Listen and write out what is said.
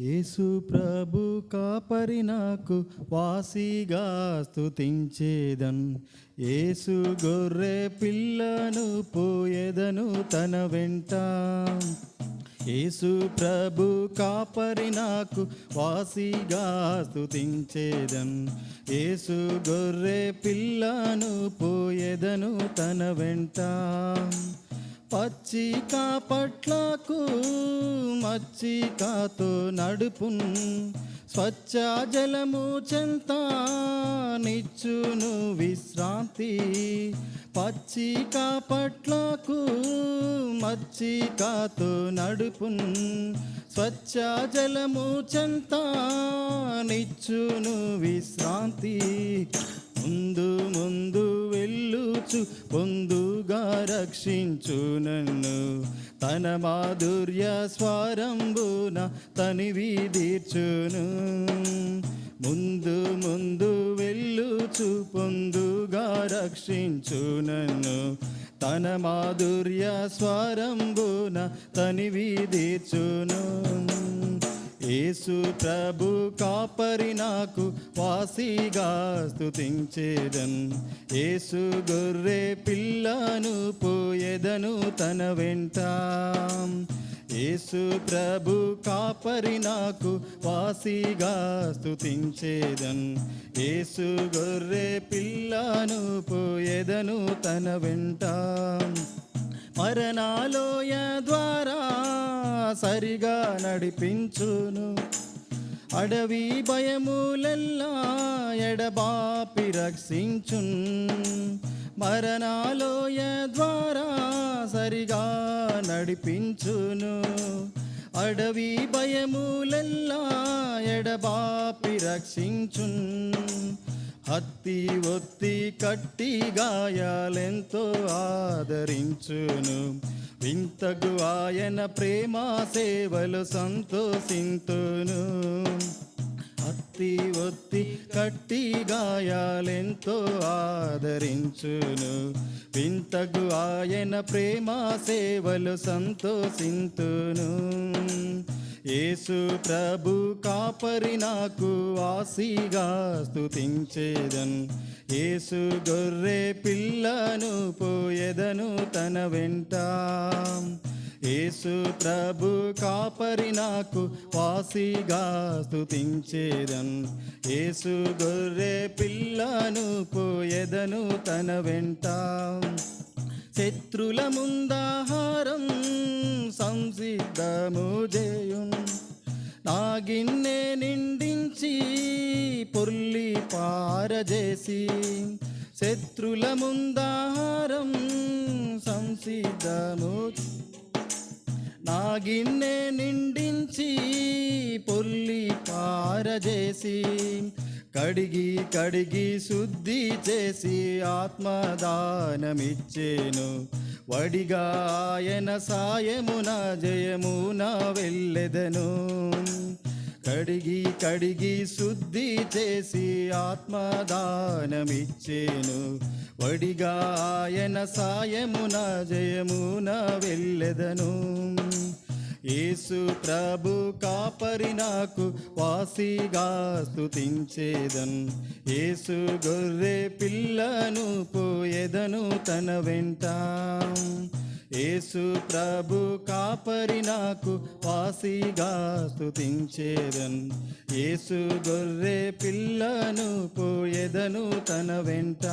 యేసు ప్రభు కాపరి నాకు వాసిగా స్థుతించేదన్ యేసు గొర్రె పిల్లను పోయేదను తన వెంట. యేసు ప్రభు కాపరి నాకు వాసిగా స్థుతించేదన్ యేసు గొర్రె పిల్లను పోయేదను తన వెంట. పచ్చిక పట్లకు మచ్చికతో నడుపున్ స్వచ్ఛ జలము చెంత నిచ్చును విశ్రాంతి. పచ్చిక పట్లకు మచ్చికతో నడుపున్ స్వచ్ఛ జలము చెంత నిచ్చును విశ్రాంతి. వెళ్ళుచు పొందుగా రక్షించు నన్ను. తన మాధుర్య స్వరంబున తనివి తీర్చును ముందు ముందు వెళ్ళుచు పొందుగా రక్షించు నన్ను. తన మాధుర్య స్వరంబున తనివి తీర్చును యేసు ప్రభు కాపరి నాకు వాసిగా స్థుతించేదన్ యేసు గొర్రె పిల్లను పోయేదను తన వెంట. యేసు ప్రభు కాపరి నాకు వాసిగా స్థుతించేదన్ యేసు గొర్రె పిల్లను పోయేదను తన వెంట. మరణాలోయ ద్వారా సరిగా నడిపించును. అడవి భయములెల్లా ఎడబాపి రక్షించున్. మరణాలోయ ద్వారా సరిగా నడిపించును. అడవి భయములెల్లా ఎడబాపి రక్షించున్. హత్తి ఒత్తి కట్టి గాయాలెంతో ఆదరించును. వింతగు ఆయన ప్రేమ సేవలు సంతోషింతును. హత్తి ఒత్తి కట్టి గాయాలెంతో ఆదరించును. వింతగు ఆయన ప్రేమ సేవలు సంతోషింతును. యేసు ప్రభు కాపరి నాకు ఆసిగా స్థుతించేదన్ యేసు గొర్రె పిల్లను పోయేదను తన వెంట. యేసు ప్రభు కాపరి నాకు వాసిగా స్థుతించేదన్ యేసు గొర్రె పిల్లను పోయేదను తన వెంట. శత్రుల ముందాహారం సంసిద్ధము చేయున్ నాగిన్నె నిండించి పొర్లి పారజేసి శత్రుల ముందాహారం సంసిద్ధము. నా గిన్నె నిండించి పొల్లి పారజేసి కడిగి కడిగి శుద్ధి చేసి ఆత్మదానమిచ్చేను. వడిగా ఆయన సాయమున జయమున వెళ్ళెదను. కడిగి కడిగి శుద్ధి చేసి ఆత్మదానమిచ్చేను. వడిగా ఆయన సాయమున జయమున వెళ్ళెదను. యేసు ప్రభు కాపరి నాకు వాసిగా స్థుతించేదన్ యేసు గొర్రె పిల్లను పోయేదను తన వెంట. యేసు ప్రభు కాపరి నాకు వాసిగా స్థుతించేదన్ యేసు గొర్రె పిల్లను పోయేదను తన వెంట.